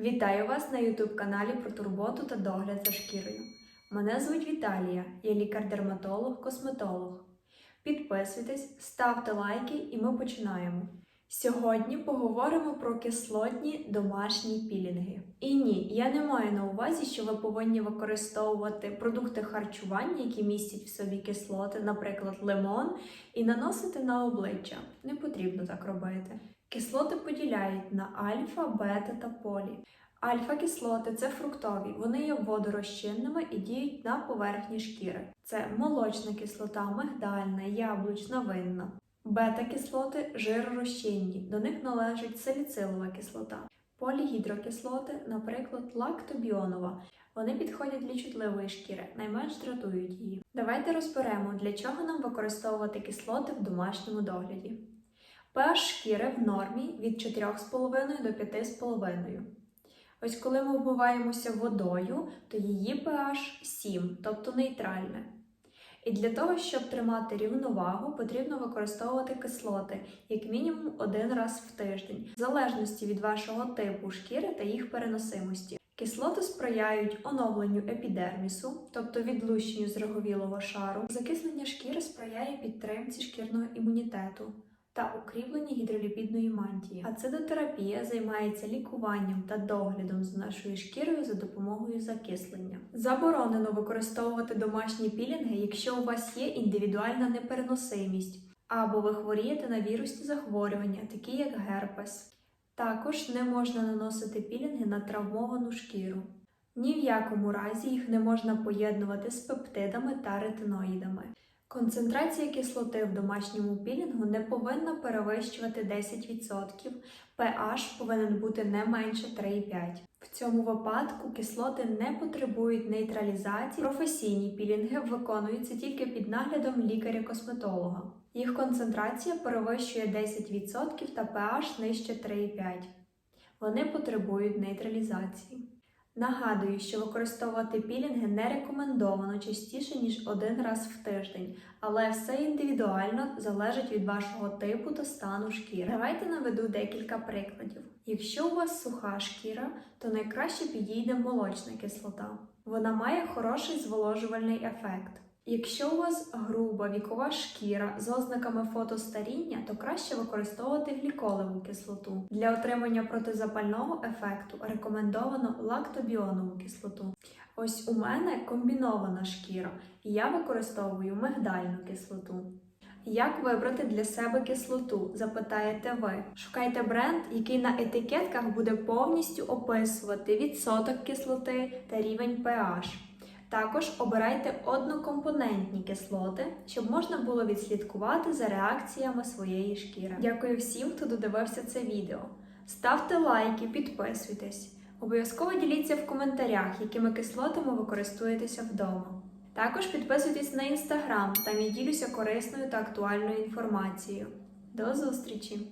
Вітаю вас на youtube каналі про турботу та догляд за шкірою. Мене звуть Віталія, я лікар-дерматолог, косметолог. Підписуйтесь, ставте лайки і ми починаємо. Сьогодні поговоримо про кислотні домашні пілінги. І ні, я не маю на увазі, що ви повинні використовувати продукти харчування, які містять в собі кислоти, наприклад, лимон, і наносити на обличчя. Не потрібно так робити. Кислоти поділяють на альфа, бета та полі. Альфа-кислоти це фруктові, вони є водорозчинними і діють на поверхні шкіри. Це молочна кислота, мигдальна, яблучна, винна. Бета-кислоти жиророзчинні, до них належить саліцилова кислота. Полігідрокислоти, наприклад, лактобіонова. Вони підходять для чутливої шкіри, найменш дратують її. Давайте розберемо, для чого нам використовувати кислоти в домашньому догляді. pH шкіри в нормі від 4,5 до 5,5. Ось коли ми вмиваємося водою, то її pH 7, тобто нейтральне. І для того, щоб тримати рівновагу, потрібно використовувати кислоти як мінімум один раз в тиждень, в залежності від вашого типу шкіри та їх переносимості. Кислоти сприяють оновленню епідермісу, тобто відлущенню зреговілого шару. Закислення шкіри сприяє підтримці шкірного імунітету та укріпленні гідроліпідної мантії. Ацидотерапія займається лікуванням та доглядом за нашою шкірою за допомогою закислення. Заборонено використовувати домашні пілінги, якщо у вас є індивідуальна непереносимість, або ви хворієте на вірусні захворювання, такі як герпес. Також не можна наносити пілінги на травмовану шкіру. Ні в якому разі їх не можна поєднувати з пептидами та ретиноїдами. Концентрація кислоти в домашньому пілінгу не повинна перевищувати 10%, pH повинен бути не менше 3,5. В цьому випадку кислоти не потребують нейтралізації. Професійні пілінги виконуються тільки під наглядом лікаря-косметолога. Їх концентрація перевищує 10% та pH нижче 3,5. Вони потребують нейтралізації. Нагадую, що використовувати пілінги не рекомендовано частіше, ніж один раз в тиждень, але все індивідуально залежить від вашого типу та стану шкіри. Давайте наведу декілька прикладів. Якщо у вас суха шкіра, то найкраще підійде молочна кислота. Вона має хороший зволожувальний ефект. Якщо у вас груба вікова шкіра з ознаками фотостаріння, то краще використовувати гліколеву кислоту. Для отримання протизапального ефекту рекомендовано лактобіонову кислоту. Ось у мене комбінована шкіра, і я використовую мигдальну кислоту. Як вибрати для себе кислоту? Запитаєте ви. Шукайте бренд, який на етикетках буде повністю описувати відсоток кислоти та рівень pH. Також обирайте однокомпонентні кислоти, щоб можна було відслідкувати за реакціями своєї шкіри. Дякую всім, хто додивився це відео. Ставте лайки, підписуйтесь. Обов'язково діліться в коментарях, якими кислотами ви користуєтеся вдома. Також підписуйтесь на інстаграм, там я ділюся корисною та актуальною інформацією. До зустрічі!